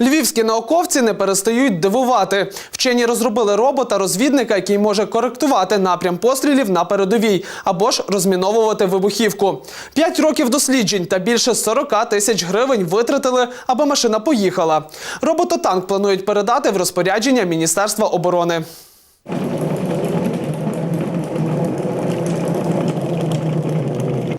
Львівські науковці не перестають дивувати. Вчені розробили робота-розвідника, який може коректувати напрям пострілів на передовій або ж розміновувати вибухівку. П'ять років досліджень та більше 40 тисяч гривень витратили, аби машина поїхала. Робототанк планують передати в розпорядження Міністерства оборони.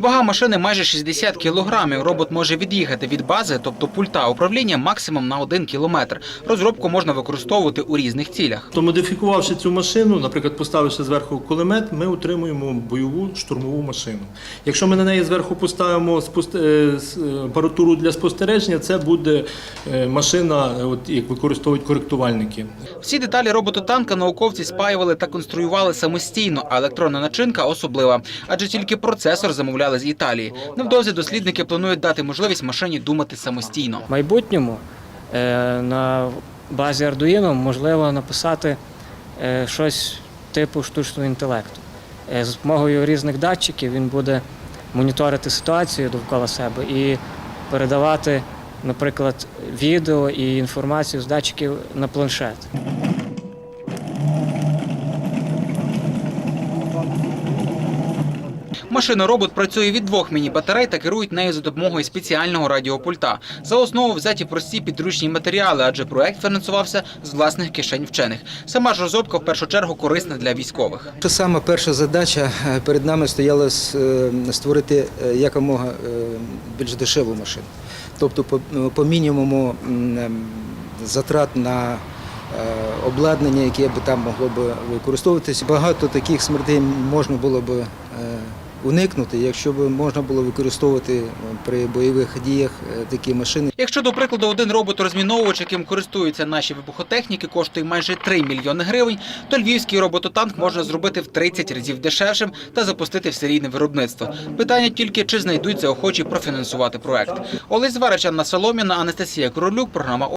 Вага машини майже 60 кілограмів. Робот може від'їхати від бази, тобто пульта управління, максимум на 1 кілометр. Розробку можна використовувати у різних цілях. То модифікувавши цю машину, наприклад, поставивши зверху кулемет, ми отримуємо бойову штурмову машину. Якщо ми на неї зверху поставимо е, е, апаратуру для спостереження, це буде е, машина, от як використовують коректувальники. Всі деталі робототанка науковці спаювали та конструювали самостійно, а електронна начинка особлива, адже тільки процесор замовляли з Італії. Невдовзі дослідники планують дати можливість машині думати самостійно. В майбутньому е, на базі Arduino можливо написати е, щось типу штучного інтелекту. Е, За допомогою різних датчиків він буде моніторити ситуацію довкола себе і передавати, наприклад, відео і інформацію з датчиків на планшет. Машина-робот працює від двох міні-батарей та керують нею за допомогою спеціального радіопульта. За основу взяті прості підручні матеріали, адже проект фінансувався з власних кишень вчених. Сама ж розробка в першу чергу корисна для військових. Саме перша задача е, перед нами стояла е, створити е, якомога більш дешеву машину. Тобто по, ну, мінімуму ем, затрат на обладнання, яке б там могло б використовуватися. Багато таких смертей можна було б уникнути, якщо б можна було використовувати е, при бойових діях е, такі машини. Якщо, до прикладу, один робот-розміновувач, яким користуються наші вибухотехніки, коштує майже 3 мільйони гривень, то львівський робототанк можна зробити в 30 разів дешевшим та запустити в серійне виробництво. Питання тільки, чи знайдуться охочі профінансувати проект. Олесь Зварич, Анна Соломіна, Анастасія Королюк, програма